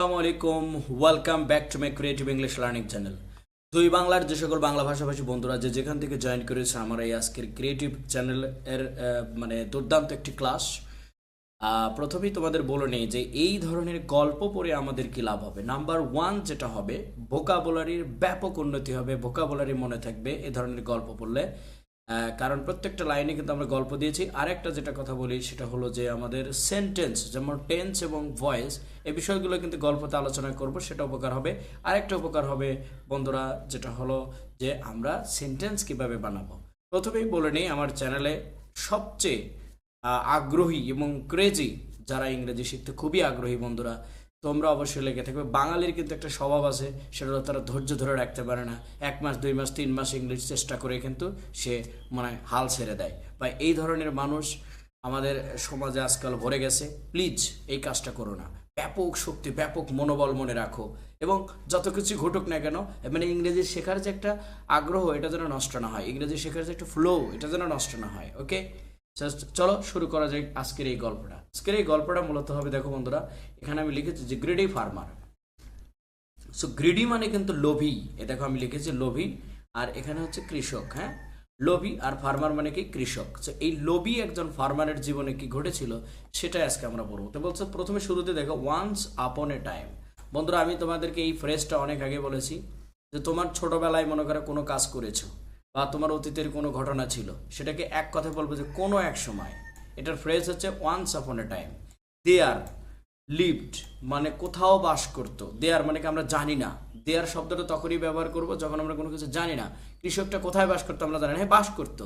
আসসালামু আলাইকুম welcome back to my creative English learning channel দুই বাংলার যে সকল বাংলা ভাষাভাষী বন্ধুরা যে যেখান থেকে জয়েন করেছে আমার এই আজকের ক্রিয়েটিভ চ্যানেল এর মানে দুর্দান্ত একটি ক্লাস প্রথমেই তোমাদের বলে নেই যে এই ধরনের গল্প পড়ে আমাদের কি লাভ হবে। নাম্বার ওয়ান যেটা হবে ভোকাবুলারির ব্যাপক উন্নতি হবে ভোকাবুলারি মনে থাকবে এই ধরনের গল্প পড়লে কারণ প্রত্যেকটা লাইনে কিন্তু আমরা গল্প দিয়েছি। আরেকটা যেটা কথা বলি, সেটা হলো যে আমাদের সেন্টেন্স যেমন টেন্স এবং ভয়েস এই বিষয়গুলো কিন্তু গল্পতে আলোচনা করব, সেটা উপকার হবে। আরেকটা উপকার হবে, বন্ধুরা, যেটা হলো যে আমরা সেন্টেন্স কীভাবে বানাবো। প্রথমেই বলে নিই, আমার চ্যানেলে সবচেয়ে আগ্রহী এবং ক্রেজি যারা ইংরেজি শিখতে খুবই আগ্রহী, বন্ধুরা তোমরা অবশ্যই লেগে থাকবে। বাঙালির কিন্তু একটা স্বভাব আছে, সেটা তারা ধৈর্য ধরে রাখতে পারে না। এক মাস, দুই মাস, তিন মাস ইংলিশ চেষ্টা করে কিন্তু সে মানে হাল ছেড়ে দেয়। বা এই ধরনের মানুষ আমাদের সমাজে আজকাল ভরে গেছে। প্লিজ এই কাজটা করো না। ব্যাপক শক্তি, ব্যাপক মনোবল মনে রাখো। এবং যত কিছু ঘটুক না কেন মানে ইংরেজি শেখার যে একটা আগ্রহ, এটা যেন নষ্ট না হয়। ইংরেজি শেখার যে একটা ফ্লো এটা যেন নষ্ট না হয় ওকে চলো, শুরু করা যাক আজকের এই গল্পটা। আজকের এই গল্পটা মূলত হবে, দেখো বন্ধুরা, এখানে আমি লিখেছি যে গ্রেডি ফার্মার সো গ্রিডি মানে কিন্তু লোভী। এ দেখো আমি লিখেছি লোভী আর এখানে হচ্ছে কৃষক হ্যাঁ? লোভী আর ফার্মার মানে কি? কৃষক। সো এই লোভী একজন ফার্মারের জীবনে কি ঘটেছিল, সেটাই আজকে আমরা পড়ব। তো বলছে, প্রথমে শুরুতে দেখো ওয়ান্স আপন এ টাইম বন্ধুরা, আমি তোমাদেরকে এই ফ্রেজটা অনেক আগে বলেছি যে, তোমার ছোটবেলায় মনে করে কোনো কাজ করেছ বা তোমার অতীতের কোনো ঘটনা ছিল, সেটাকে এক কথায় বলব যে কোনো এক সময়। এটার ফ্রেজ হচ্ছে once upon A time there lived মানে কোথাও বাস করতো। দেয়ার মানে কি আমরা জানি না। দেয়ার শব্দটা তখনই ব্যবহার করব যখন আমরা কোনো কিছু জানি না। কৃষকটা কোথায় বাস করতো আমরা জানি না। হ্যাঁ বাস করতো।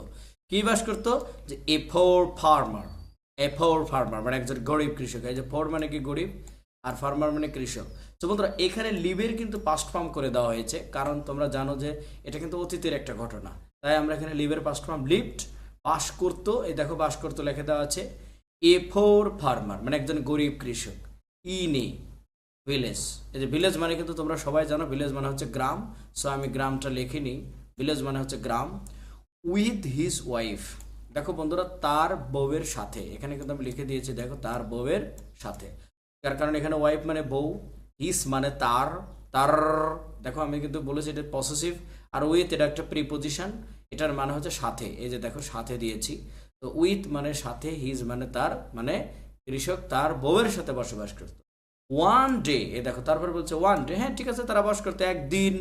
কি বাস করতো? যে a poor farmer a poor farmer মানে একজন গরিব কৃষক। এই যে ফোর মানে কি গরিব? আর ফার্মার মানে কৃষক। তো বন্ধুরা, এখানে লিভের কিন্তু পাস্ট ফর্ম করে দেওয়া হয়েছে। কারণ তোমরা জানো যে এটা কিন্তু অতীতের একটা ঘটনা। তাই আমরা এখানে লিভের পাস্ট ফর্ম লিভড বাস করতো এই দেখো বাস করতো লিখে দেওয়া আছে এ ফোর ফার্মার মানে একজন গরিব কৃষক ইনে ভিলেজ এই যে ভিলেজ মানে কিন্তু তোমরা সবাই জানো ভিলেজ মানে হচ্ছে গ্রাম সো আমি গ্রামটা লিখিনি ভিলেজ মানে হচ্ছে গ্রাম উইথ হিজ ওয়াইফ দেখো বন্ধুরা তার বউয়ের সাথে, এখানে কিন্তু আমি লিখে দিয়েছি, দেখো তার বউয়ের সাথে তার কারণ এখানে ওয়াইফ মানে বউ হিস মানে তার তার, দেখো আমি কিন্তু বলেছি এটা পসেসিভ আর উইথ এটা একটা প্রিপোজিশন এটার মানে হচ্ছে সাথে। এই যে দেখো, সাথে দিয়েছি। তো উইথ মানে সাথে হিজ মানে তার মানে কৃষক তার বউয়ের সাথে বসবাস করত। ওয়ান ডে এ দেখো, তারপর বলছে ওয়ান ডে হ্যাঁ ঠিক আছে, তারা বাস করতো। একদিন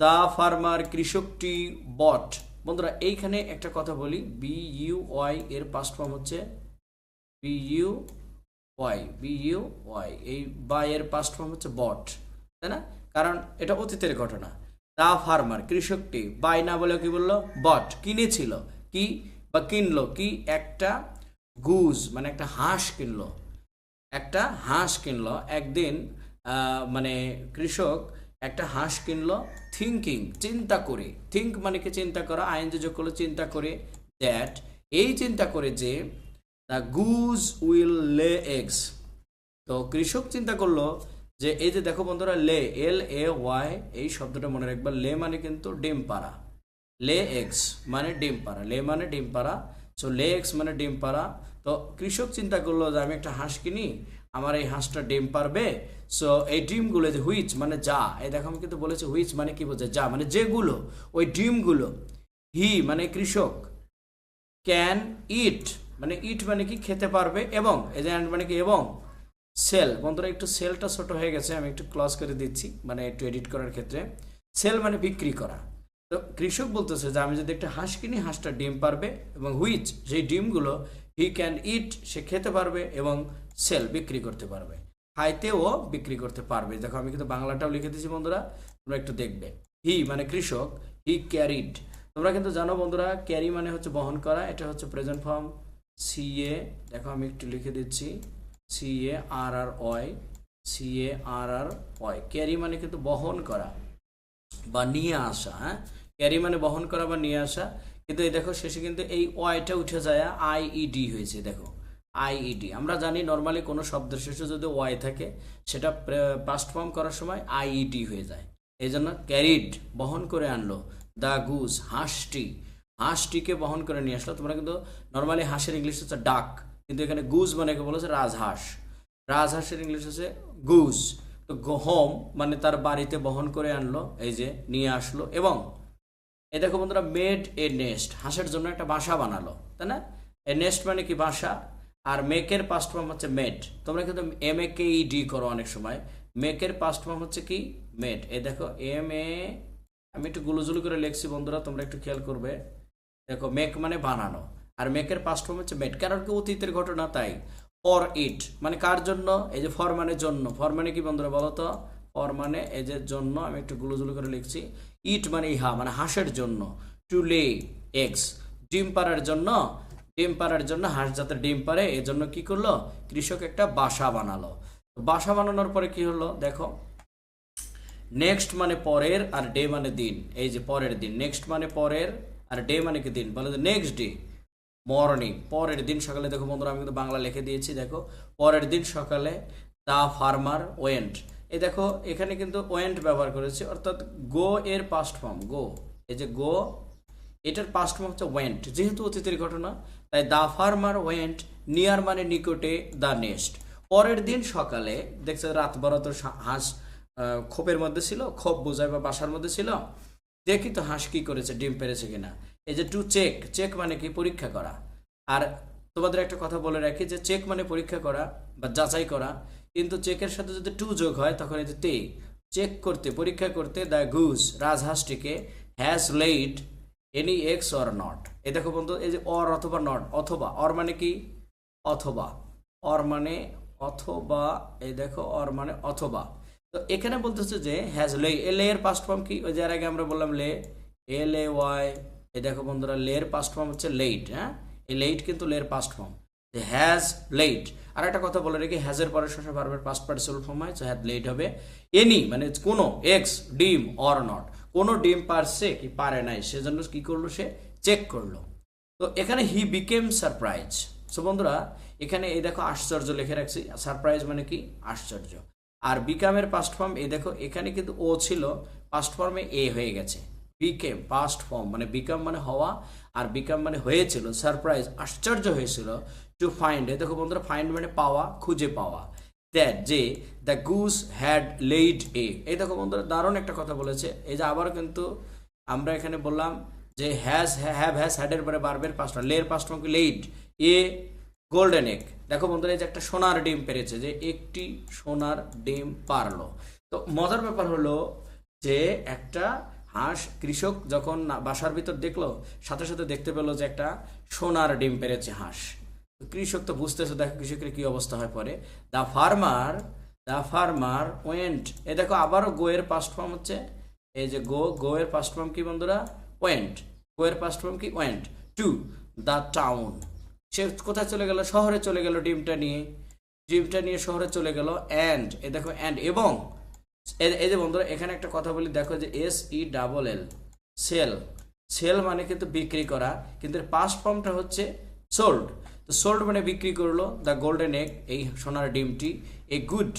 দা ফার্মার কৃষকটি বট বন্ধুরা, এইখানে একটা কথা বলি। বি ইউ ওয়াই এর পাস্ট ফর্ম হচ্ছে B U Y B U Y এই বা এর পাস্ট ফর্ম হচ্ছে বট তাই না? কারণ এটা অতীতের ঘটনা। দা ফার্মার কৃষকটি বাই না বলে কি বলল? বট কিনেছিল। কি বা কিনলো? কি? একটা গুজ মানে একটা হাঁস কিনলো। একটা হাঁস কিনলো। একদিন মানে কৃষক একটা হাঁস কিনলো থিঙ্কিং চিন্তা করে। থিঙ্ক মানে কি চিন্তা করা? আইন যোগ করল চিন্তা করে দ্যাট এই চিন্তা করে যে the goose will lay eggs তো কৃষক চিন্তা করল যে এই যে দেখো বন্ধুরা, লে, এল, এ, ওয়াই, এই শব্দটা মনে রাখবা। লে মানে কিন্তু ডিম পাড়া লে, এক্স মানে ডিম পাড়া লে মানে ডিম পাড়া সো, লে, এক্স মানে ডিম পাড়া তো কৃষক চিন্তা করল যে আমি একটা হাঁস কিনি, আমার এই হাঁসটা ডিম পারবে? সো, এই ডিমগুলো যে হুইচ মানে যা, এই দেখো আমি কিন্তু বলেছি হুইচ মানে কি বোঝায়? যা মানে যেগুলো, ওই ডিমগুলো। হি মানে কৃষক। ক্যান ইট মানে ইট মানে কি খেতে পারবে? এবং and মানে কি? এবং। সেল, বন্ধুরা একটু সেলটা ছোট হয়ে গেছে, আমি একটু ক্লজ করে দিচ্ছি মানে একটু এডিট করার ক্ষেত্রে। সেল মানে বিক্রি করা। তো কৃষক বলতেছে যে আমি যদি একটা হাঁস কিনি, হাঁসটা ডিম পারবে এবং হুইচ সেই ডিমগুলো হি ক্যান ইট সে খেতে পারবে এবং সেল বিক্রি করতে পারবে। খাইতেও বিক্রি করতে পারবে। দেখো আমি কিন্তু বাংলাটাও লিখে দিয়েছি বন্ধুরা, তোমরা একটু দেখবে। হি মানে কৃষক হি ক্যারিড তোমরা কিন্তু জানো বন্ধুরা ক্যারি মানে হচ্ছে বহন করা, এটা হচ্ছে প্রেজেন্ট ফর্ম সি এ দেখো আমি একটু লিখে দিচ্ছি। C A R R Y C A R R Y carry মানে কিন্তু বহন করা বা নিয়ে আসা হ্যাঁ? ক্যারি মানে বহন করা বা নিয়ে আসা। কিন্তু এই দেখো, শেষে কিন্তু এই ওয়াইটা উঠে যায় আইইডি হয়েছে, দেখো। আইইডি আমরা জানি নর্মালি কোনো শব্দের শেষে যদি ওয়াই থাকে, সেটা পাস্ট ফর্ম করার সময় আইইডি হয়ে যায়। এই জন্য ক্যারিড বহন করে আনলো। The goose হাঁসটি। হাঁসটিকে বহন করে নিয়ে আসলো। তোমরা কিন্তু নর্মালি হাঁসের ইংলিশ হচ্ছে ডাক কিন্তু এখানে গুজ মানে কি বলেছে রাজহাঁস। রাজহাঁসের ইংলিশ হচ্ছে গুজ তো হোম মানে তার বাড়িতে বহন করে আনলো, এই যে নিয়ে আসলো এবং এ দেখো বন্ধুরা মেড এ নেস্ট হাঁসের জন্য একটা বাসা বানালো, তাই না? এ নেস্ট মানে কি বাসা? আর মেকের পাস্ট ফর্ম হচ্ছে মেড তোমরা কিন্তু M A K E D করো অনেক সময়। মেকের পাস্ট ফর্ম হচ্ছে কি? মেড এ দেখো এম এ আমি একটু গুলুজুলু করে লিখছি বন্ধুরা, তোমরা একটু খেয়াল করবে। দেখো মেক মানে বানানো। আর মেকের পাস্ট ফর্ম হচ্ছে মেড কারণ কি অতীতের ঘটনা, তাই ফর ইট মানে কার জন্য? এই যে ফর মানে জন্য। ফর মানে কি বন্ধুরা বলো তো? ফর মানে এই যে জন্য, আমি একটু গুলুজুলু করে লিখছি। ইট মানে ইহা মানে হাঁসের জন্য। টু লে এগস ডিম পাড়ার জন্য। ডিম পাড়ার জন্য হাঁস যাতে ডিম পারে জন্য কি করল? কৃষক একটা বাসা বানালো। বাসা বানানোর পরে কি হলো? দেখো। নেক্সট মানে পরের আর ডে মানে দিন। এই যে পরের দিন। নেক্সট মানে পরের আর ডে মানে কি দিন? বলে নেক্সট ডে মর্নিং পরের দিন সকালে দেখো বন্ধুরা, আমি কিন্তু বাংলা লিখে দিয়েছি, দেখো। পরের দিন সকালে দা ফার্মার ওয়েন্ট। এ দেখো, এখানে কিন্তু ওয়েন্ট ব্যবহার করেছি, অর্থাৎ গো এর পাস্ট ফর্ম গো। এই যে গো, এটার পাস্ট ফর্ম হচ্ছে ওয়েন্ট। যেহেতু অতীতের ঘটনা, তাই দা ফার্মার ওয়েন্ট নিয়ার মানে নিকটে দ্য নেস্ট। পরের দিন সকালে, দেখছে, রাত বড় তো হাঁস খোপের মধ্যে ছিল, খোপ বোঝায় বা বাসার মধ্যে ছিল। দেখি তো হাঁস কি করেছে, ডিম পেরেছে কিনা। এই যে টু চেক চেক মানে কি? পরীক্ষা করা। আর তোমাদের একটা কথা বলে রাখি যে চেক মানে পরীক্ষা করা বা যাচাই করা। কিন্তু চেকের সাথে যদি টু যোগ হয়, তখন এই যে তে চেক করতে, পরীক্ষা করতে the goose রাজহাঁসটিকে has laid any eggs or not এই দেখো বন্ধু, এই যে অর অথবা নট অথবা অর মানে কি? অথবা। অর মানে অথবা, এই দেখো অর মানে অথবা। তো এখানে বলতেছে যে হ্যাজ লে এ লে এর পাস্ট ফর্ম কি? ওই যে এর আগে আমরা বললাম লে এল এ ওয়াই এই দেখো বন্ধুরা লে এর পাস্ট ফর্ম হচ্ছে লেট হ্যাঁ? এই লেট কিন্তু লে এর পাস্ট ফর্ম হ্যাজ লেট আর একটা কথা বলে রেখে হ্যাজের পরে শেষে ভার্বের পাস্ট পার্টিসিপাল ফর্ম হয় হ্যাজ লেট হবে। এনি মানে কোনো এক্স ডিম অর নট কোনো ডিম পারছে কি পারে নাই, সেজন্য কি করল সে? চেক করল। তো এখানে হি বিকেম সারপ্রাইজ সো বন্ধুরা, এখানে এই দেখো আশ্চর্য লিখে রাখছি সারপ্রাইজ মানে কি? আশ্চর্য। আর বিকামের পাস্ট ফর্ম এই দেখো এখানে কিন্তু ও ছিল পাস্ট ফর্মে এ হয়ে গেছে। বিকেম পাস্ট ফর্ম মানে বিকাম মানে হওয়া আর বিকাম মানে হয়েছিল সারপ্রাইজ আশ্চর্য হয়েছিল টু ফাইন্ড দেখো বন্ধুরা ফাইন্ড মানে পাওয়া, খুঁজে পাওয়া। দ্যাট যে the goose had laid a এই দেখো বন্ধুরা, দারুণ একটা কথা বলেছে। এই যে আবারও কিন্তু আমরা এখানে বললাম যে হ্যাজ হ্যাভ হ্যাজ হ্যাডের পরে বারবের পাঁচটা লের পাঁচটা কি? লেইড এ গোল্ডেন এক দেখো বন্ধুরা, এই যে একটা সোনার ডিম পেরেছে যে একটি সোনার ডিম পারল। তো মজার ব্যাপার হলো যে একটা হাঁস কৃষক যখন বাসার ভিতর দেখল, সাথে সাথে দেখতে পেল যে একটা সোনার ডিম পেরেছে হাঁস। কৃষক তো বুঝতেছে, দেখো কৃষকের কি অবস্থা হয় পরে। The farmer the farmer went. এ দেখো আবারও গোয়ের পাস্ট ফর্ম হচ্ছে। এই যে গো, গোয়ের পাস্ট ফর্ম কি বন্ধুরা? ওয়েন্ট। গোয়ের পাস্ট ফর্ম কি? ওয়েন্ট। To the town. সে কোথায় চলে গেল? শহরে চলে গেল ডিমটা নিয়ে। ডিমটা নিয়ে শহরে চলে গেল অ্যান্ড এ দেখো অ্যান্ড এবং এই যে বন্ধুরা, এখানে একটা কথা বলি, দেখো যে S E double L sell sell মানে কিন্তু বিক্রি করা, কিন্তু পাস্ট ফর্মটা হচ্ছে সোল্ড তো সোল্ড মানে বিক্রি করল দ্য গোল্ডেন এগ এই সোনার ডিমটি এ গুড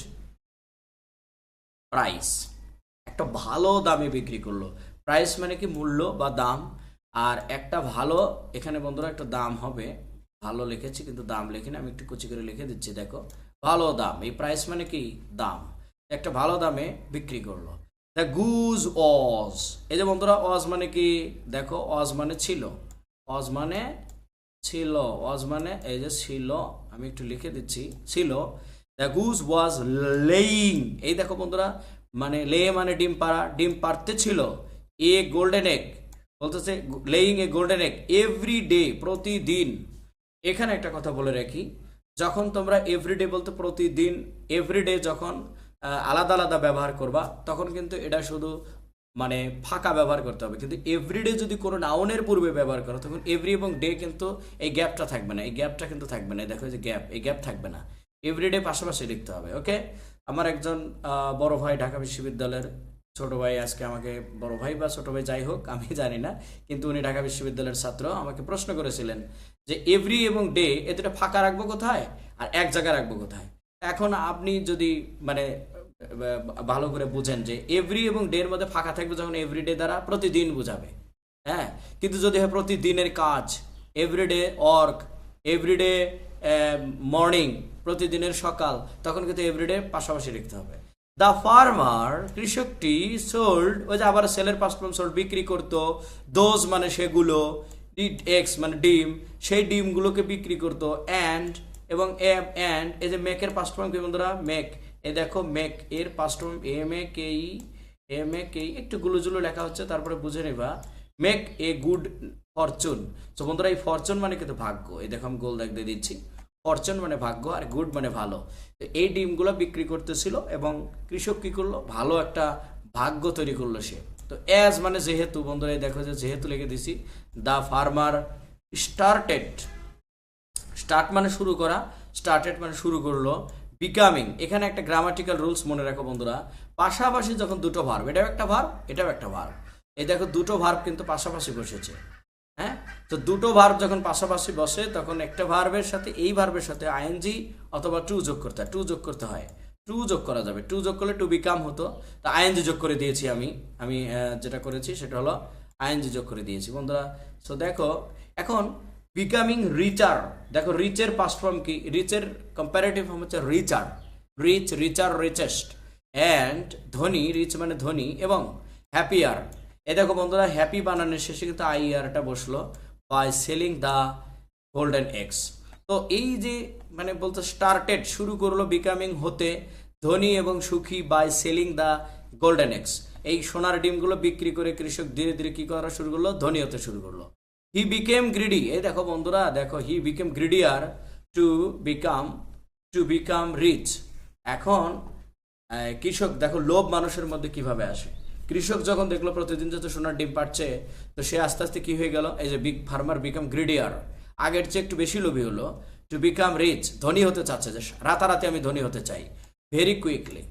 প্রাইস একটা ভালো দামে বিক্রি করল। প্রাইস মানে কি মূল্য বা দাম? আর একটা ভালো, এখানে বন্ধুরা একটা দাম হবে। ভালো লিখেছি, কিন্তু দাম লিখিনি আমি একটু কুচি করে লিখে দিচ্ছি, দেখো। ভালো দাম, এই প্রাইস মানে কি? দাম। একটা ভালো দামে বিক্রি করল। দ্য গুজ অজ এই যে বন্ধুরা অজ মানে কি? দেখো অজ মানে ছিল। অজ মানে ছিল অজ মানে এই যে ছিল, আমি একটু লিখে দিচ্ছি, ছিল। The goose was laying. এই দেখো বন্ধুরা মানে লে মানে ডিম পাড়া, ডিম পারতে ছিল। A golden egg. বলতেছে laying a golden egg. Every day, প্রতিদিন। এখানে একটা কথা বলে রাখি, যখন তোমরা এভরিডে বলতে প্রতিদিন এভরিডে যখন আলাদা আলাদা ব্যবহার করবা, তখন কিন্তু এটা শুধু মানে ফাঁকা ব্যবহার করতে হবে। কিন্তু এভরিডে যদি কোনো নাউনের পূর্বে ব্যবহার করো, তখন এভরি এবং ডে কিন্তু এই গ্যাপটা থাকবে না। এই গ্যাপটা কিন্তু থাকবে না। দেখো যে গ্যাপ এই গ্যাপ থাকবে না। এভরিডে পাশাপাশি লিখতে হবে ওকে আমার একজন বড় ভাই ঢাকা বিশ্ববিদ্যালয়ের ছোট ভাই, আজকে আমাকে বড় ভাই বা ছোট ভাই যাই হোক, আমি জানি না, কিন্তু উনি ঢাকা বিশ্ববিদ্যালয়ের ছাত্র, আমাকে প্রশ্ন করেছিলেন যে এভরি এবং ডে এ ফাঁকা রাখব কোথায়? আর এক জায়গায় রাখব কোথায়? এখন আপনি যদি মানে ভালো করে বুঝেন যে এভরি এবং ডে এর মধ্যে ফাঁকা থাকবে যখন এভরি ডে দ্বারা প্রতিদিন বোঝাবে। হ্যাঁ? কিন্তু যদি হয় প্রতিদিনের কাজ এভরিডে অর্ক এভরিডে মর্নিং প্রতিদিনের সকাল, তখন কিন্তু এভরিডে পাশাপাশি লিখতে হবে। দ্য ফার্মার কৃষকটি সোল্ড ওই যে আবার সেলের পাস্ট ফর্ম সোল্ড বিক্রি করতো দোজ মানে সেগুলো এক্স মানে ডিম, সেই ডিমগুলোকে বিক্রি করতো অ্যান্ড এবং অ্যান্ড এই যে মেকের পাস্ট ফর্ম কি বন্ধুরা? মেক এ দেখো মেক, এর past form M A K E M A K একটু গুলোজুলো লেখা হচ্ছে, তারপরে বুঝে নিবা। মেক এ গুড ফরচুন তো বন্ধুরা, এই ফরচুন মানে কিন্তু ভাগ্য। এই দেখো আমি গোল দাগ দিয়ে দিচ্ছি। ফরচুন মানে ভাগ্য আর গুড মানে ভালো। তো এই ডিমগুলো বিক্রি করতেছিল এবং কৃষক কি করল? ভালো একটা ভাগ্য তৈরি করল সে। তো অ্যাজ মানে যেহেতু, বন্ধুরা, এই দেখো যে যেহেতু লিখে দিছি দ্য ফার্মার স্টার্টেড স্টার্ট মানে শুরু করা স্টার্টেড মানে শুরু করল। বিকামিং এখানে একটা গ্রামাটিক্যাল রুলস মনে রাখো বন্ধুরা। পাশাপাশি যখন দুটো ভার্ব এটাও একটা ভার্ব এটাও একটা ভার্ব এই দেখো দুটো ভার্ব কিন্তু পাশাপাশি বসেছে। হ্যাঁ? তো দুটো ভার্ব যখন পাশাপাশি বসে, তখন একটা ভার্বের সাথে এই ভার্বের সাথে আইএনজি অথবা টু যোগ করতে হয়। টু যোগ করতে হয়। টু যোগ করা যাবে। টু যোগ করলে টু বিকাম হতো। তো আইএনজি যোগ করে দিয়েছি আমি। আমি যেটা করেছি সেটা হলো আইএনজি যোগ করে দিয়েছি বন্ধুরা। সো দেখো, এখন বিকামিং রিচার দেখো রিচের পাস্ট ফর্ম কি? রিচের কম্পারেটিভ ফর্ম হচ্ছে richer rich richer richest and ধনী রিচ মানে ধনী এবং হ্যাপিয়ার এ দেখো বন্ধুরা হ্যাপি বানানোর শেষে কিন্তু আই ইয়ারটা বসল by selling the golden eggs তো এই যে মানে বলতে স্টার্টেড শুরু করল বিকামিং হতে ধনী এবং সুখী by selling the golden eggs এই সোনার ডিমগুলো বিক্রি করে কৃষক ধীরে ধীরে কী করা শুরু করল? ধনী হতে শুরু করল। হি বিকেম গ্রিডি এই দেখো বন্ধুরা, দেখো he became greedier to become to become rich এখন কৃষক, দেখো, লোভ মানুষের মধ্যে কীভাবে আসে? কৃষক যখন দেখল প্রতিদিন যত সোনার ডিম পাচ্ছে, তো সে আস্তে আস্তে কি হয়ে গেল? এই যে বিগ ফার্মার বিকাম গ্রিডিয়ার আগের চেয়ে একটু বেশি লোভী হলো। টু বিকাম রিচ ধনী হতে চাচ্ছে যে, রাতারাতি আমি ধনী হতে চাই ভেরি কুইকলি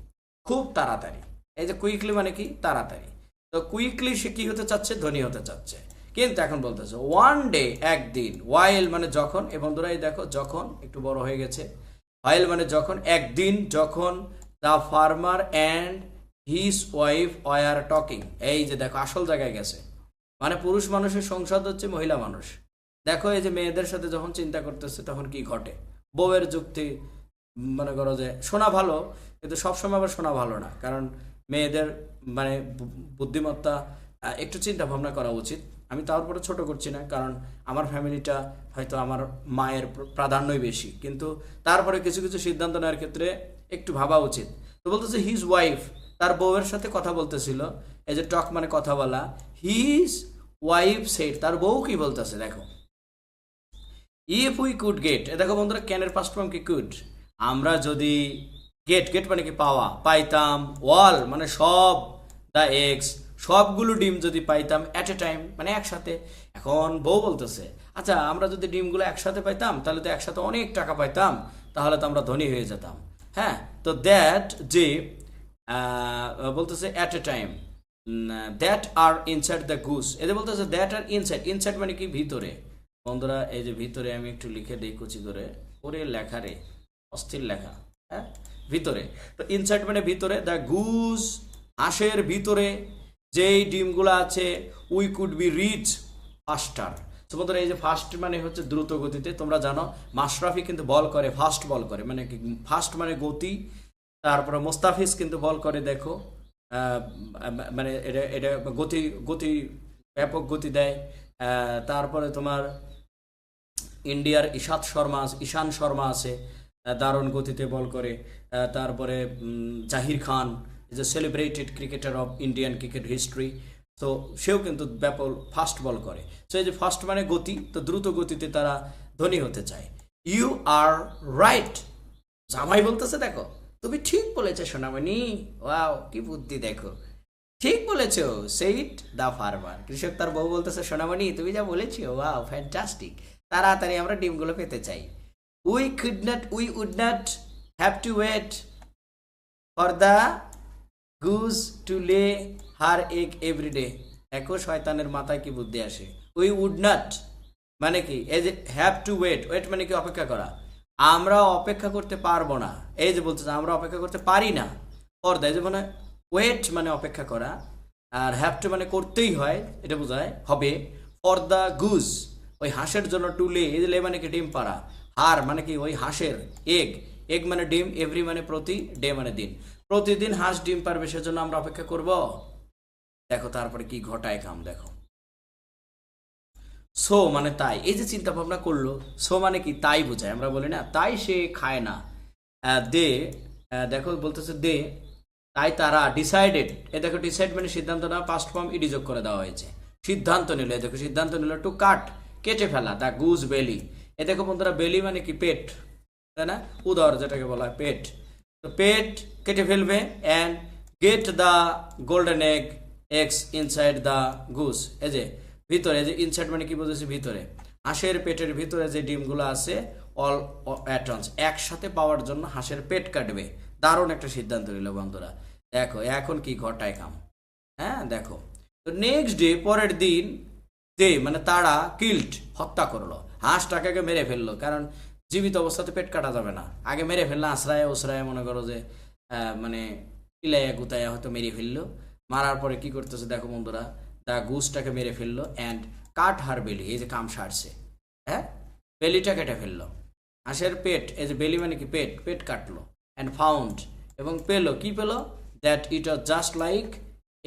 খুব তাড়াতাড়ি। এই যে কুইকলি মানে কি? তাড়াতাড়ি। তো কুইকলি সে কি হতে চাচ্ছে? ধনী হতে চাচ্ছে। কিন্তু এখন বলতেছে ওয়ান ডে একদিন। ওয়াইল মানে যখন। এ বন্ধুরা, এই দেখো, যখন, একটু বড় হয়ে গেছে। ওয়াইল মানে যখন, একদিন যখন the farmer and his wife were talking এই যে দেখো, আসল জায়গায় গেছে। মানে পুরুষ মানুষের সংসদ হচ্ছে মহিলা মানুষ। দেখো, এই যে মেয়েদের সাথে যখন চিন্তা করতেছে, তখন কি ঘটে? বউয়ের যুক্তি, মনে করো যে, শোনা ভালো, কিন্তু সবসময় আবার শোনা ভালো না। কারণ মেয়েদের মানে বুদ্ধিমত্তা একটু চিন্তা ভাবনা করা উচিত। আমি তারপরে ছোট করছি না, কারণ আমার ফ্যামিলিটা হয়তো আমার মায়ের প্রাধান্যই বেশি। কিন্তু তারপরে কিছু কিছু সিদ্ধান্ত নেওয়ার ক্ষেত্রে একটু ভাবা উচিত। তো বলতেছে হিজ ওয়াইফ তার বউয়ের সাথে কথা বলতেছিল, এই যে টক মানে কথা বলা হিজ ওয়াইফ সেট তার বউ কি বলতেছে, দেখো। ইফ উই কুড গেট দেখো বন্ধুরা ক্যানের পাস্ট ফর্ম কি কুড আমরা যদি গেট গেট মানে কি পাওয়া, পাইতাম ওয়াল মানে সব দ্য এক্স সবগুলো ডিম যদি পাইতাম অ্যাট এ টাইম মানে একসাথে। এখন বউ বলতেছে আচ্ছা আমরা যদি ডিমগুলো একসাথে পাইতাম, তাহলে তো একসাথে অনেক টাকা পাইতাম, তাহলে তো আমরা ধনী হয়ে যেতাম। হ্যাঁ তো দ্যাট যে বলতেছে at a time that are inside the goose এদের বলতেছে দ্যাট আর ইনসাইড ইনসাইড মানে কি? ভিতরে। বন্ধুরা, এই যে ভিতরে আমি একটু লিখে দিই কুচি করে। ওরে লেখা রে, অস্থির লেখা হ্যাঁ? ভিতরে। তো ইনসাইড মানে ভিতরে দ্য গুস হাঁসের ভিতরে যেই ডিমগুলো আছে we could be rich faster বন্ধুরা, এই যে ফাস্ট মানে হচ্ছে দ্রুত গতিতে, তোমরা জানো, মাশরাফি কিন্তু বল করে ফাস্ট বল করে মানে ফাস্ট মানে গতি, তারপরে মোস্তাফিজ কিন্তু বল করে, দেখো মানে এটা এটা গতি গতি, ব্যাপক গতি দেয় তারপরে তোমার ইন্ডিয়ার ঈশাত শর্মা ঈশান শর্মা আছে দারুণ গতিতে বল করে তারপরে Zaheer Khan is a celebrated cricketer of Indian cricket history তো সেও কিন্তু ব্যাপক ফাস্ট বল করে। সো এই যে ফাস্ট মানে গতি, তো দ্রুত গতিতে তারা ধনী হতে চায়। ইউ আর রাইট জামাই বলতেছে, দেখো, তুমি ঠিক বলেছ, সোনামণি। ওয়াও, কি বুদ্ধি, দেখো। ঠিক বলেছ সেইট দা ফার্মার কৃষক তার বউ বলতেছে, সোনামণি, তুমি যা বলেছ, ওয়াও ফ্যান্টাস্টিক তাড়াতাড়ি আমরা ডিমগুলো পেতে চাই। We could not we would not have to wait for the goose to lay her egg everyday দেখো শয়তানের মাথায় কি বুদ্ধি আসে। We would not. মানে কি? Age have to wait. Wait মানে কি? অপেক্ষা করা। আমরা অপেক্ষা করতে পারব না। এই যে বলতেছে, আমরা অপেক্ষা করতে পারি না। ফর দ্য যে মানে ওয়েট মানে অপেক্ষা করা। আর হ্যাভ টু মানে করতেই হয়, এটা বোঝায়। হবে ফর দ্য গুজ। ওই হাঁসের জন্য টু লে, এই লে মানে কি? ডিম পাড়া। হার মানে কি? ওই হাঁসের এগ। এগ মানে ডিম, এভরি মানে প্রতি ডে মানে দিন। প্রতিদিন হাঁস ডিম পারবে, সেজন্য আমরা অপেক্ষা করব। দেখো তারপরে কি ঘটায় কাম দেখো। সো মানে তাই, এই যে চিন্তা ভাবনা করল, সো মানে কি তাই বোঝায়। আমরা বলি না, তাই সে খায় না। দে দেখো বলতেছে দে, তাই তারা ডিসাইডেড এ দেখো ডিসাইড মানে সিদ্ধান্ত না পাস্ট ফর্ম ইডি যোগ করে দেওয়া হয়েছে। সিদ্ধান্ত নিল, এ দেখো সিদ্ধান্ত নিল টু কাট কেটে ফেলা, দা গুজ বেলি এ দেখো বন্ধুরা বেলি মানে কি পেট, তাই না? উদর যেটাকে বলা হয় পেট। পেট কেটে ফেলবে and get the golden egg eggs inside the goose এই যে, ভিতরে যে ইনসাইড মানে কি বুঝেছি ভিতরে। হাঁসের পেটের ভিতরে যে ডিমগুলো আছে অল অ্যাটন্স একসাথে পাওয়ার জন্য হাঁসের পেট কাটবে। দারুণ একটা সিদ্ধান্ত নিল বন্ধুরা। দেখো, এখন কি ঘটায় কাম। হ্যাঁ দেখো। তো নেক্সট ডে পরের দিন দে মানে তারা কিল্ট হত্যা করল। হাঁসটাকে মেরে ফেলল, কারণ জীবিত অবস্থাতে পেট কাটা যাবে না। আগে মেরে ফেলল আশ্রায় ওসরায় মনে করো যে মানে ইলাইয়া গুতাইয়া হয়তো মেরে ফেলল। মারার পরে কি করতেছে দেখো বন্ধুরা, দা গুসটাকে মেরে ফেলল অ্যান্ড কাট হার বেলি, এই যে কাম সারছে হ্যাঁ? বেলিটা কেটে ফেলল। হাঁসের পেট, এই যে বেলি মানে কি পেট? পেট কাটলো অ্যান্ড ফাউন্ড এবং পেল, কি পেল? That it was just like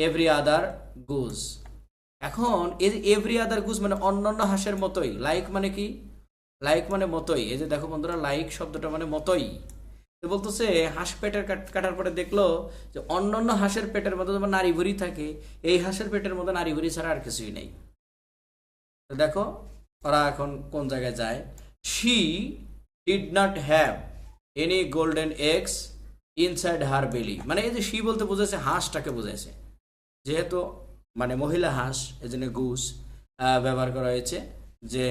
every other goose এখন এই যে এভরি আদার গুজ মানে অন্যান্য হাঁসের মতোই লাইক মানে কি? লাইক মানে মতোই। এই যে দেখো বন্ধুরা লাইক শব্দটা মানে মতোই। বলতেছে, হাঁস পেটের কাট- কাটার পরে দেখল যে অন্যান্য হাঁসের পেটের মধ্যে যেমন নারী ভুড়ি থাকে, এই হাঁসের পেটের মধ্যে নারী ভুড়ি ছাড়া আর কিছুই নেই। তো দেখো, ওরা এখন কোন জায়গায় যায়? She did not have any golden eggs inside her belly মানে এই যে শি বলতে বুঝেছে হাঁসটাকে বুঝেছে যেহেতু মানে মহিলা হাঁস এই জন্য গুস ব্যবহার করা হয়েছে যে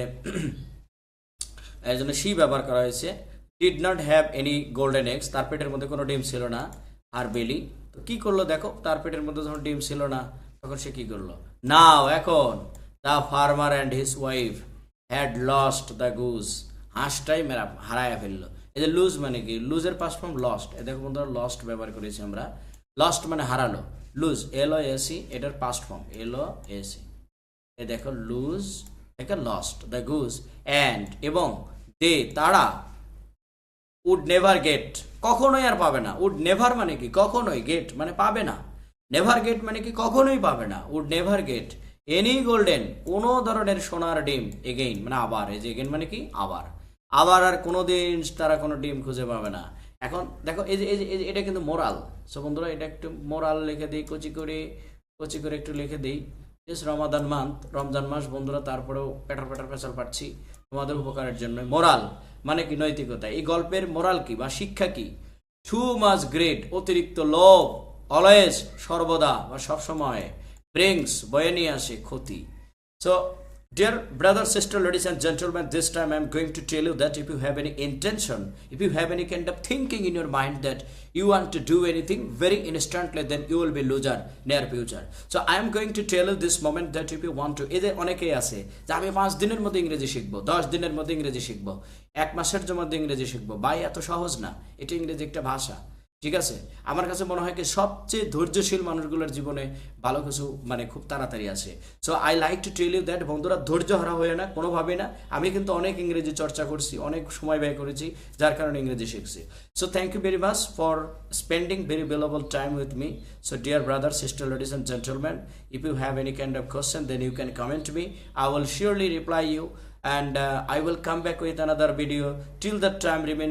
এই জন্য শি ব্যবহার করা হয়েছে। Did not have any golden eggs তার পেটের মধ্যে কোনো ডিম ছিল না। আর বেলি, তো কী করল দেখো, তার পেটের মধ্যে যখন ডিম ছিল না, তখন সে কী করল? নাও এখন the farmer and his wife had lost the goose হাঁসটাই মেরা, হারায় ফেলল। এই যে লুজ মানে কি? লুজের পাস ফর্ম লস্ট এ দেখো বন্ধুরা লস্ট ব্যবহার করেছি আমরা। লস্ট মানে হারালো। Lose L O S E এটার past form L O S E এ দেখো লুজ দেখো লস্ট দ্য গুজ অ্যান্ড এবং দে তারা উড নেভার গেট কখনোই আর পাবে না। উড নেভার মানে কি? কখনোই গেট মানে পাবে না। নেভার গেট মানে কি? কখনোই পাবে না। Would never get any golden কোনো ধরনের সোনার ডিম এগেইন মানে আবার, এই যে এগেইন মানে কি? আবার। আবার আর কোনো দিন তারা কোনো ডিম খুঁজে পাবে না। এখন দেখো, এই যে এই যে যে, এটা কিন্তু মোরাল সো বন্ধুরা, এটা একটু মোরাল লিখে দিই, কচি করে কচি করে একটু লিখে দিই। ইস রমাদান মান্থ রমজান মাস, বন্ধুরা, তারপরেও পেটার পেটার পেঁচাল পাচ্ছি। তোমাদের উপকারের জন্য। মোরাল মানে কি? নৈতিকতা। এই গল্পের মোরাল কি বা শিক্ষা কি? টু মাস গ্রেট অতিরিক্ত লোভ অলয়েস সর্বদা বা সবসময় ব্রিংস বয়ে নিয়ে আসে ক্ষতি। So Dear brother, sister, ladies and gentlemen, this time I'm going to tell you that if you have any intention, if you have any kind of thinking in your mind that you want to do anything very instantly, then you will be loser near future. So I am going to tell you this moment that if you want to, এদের অনেকেই আছে যে আমি পাঁচ দিনের মধ্যে ইংরেজি শিখব দশ দিনের মধ্যে ইংরেজি শিখব এক মাসের মধ্যে ইংরেজি শিখব ভাই এত সহজ না এটা ইংরেজি একটা ভাষা ঠিক আছে? আমার কাছে মনে হয় কি সবচেয়ে ধৈর্যশীল মানুষগুলোর জীবনে ভালো কিছু মানে খুব তাড়াতাড়ি আসে so I like to tell you that বন্ধুরা ধৈর্য হারা হয়ে না কোনোভাবেই না। আমি কিন্তু অনেক ইংরেজি চর্চা করছি অনেক সময় ব্যয় করেছি যার কারণে ইংরেজি শিখছি। So thank you very much for spending very valuable time with me so dear brother sister ladies and gentleman if you have any kind of question then you can comment me I will surely reply you and uh, I will come back with video. Till that time, remain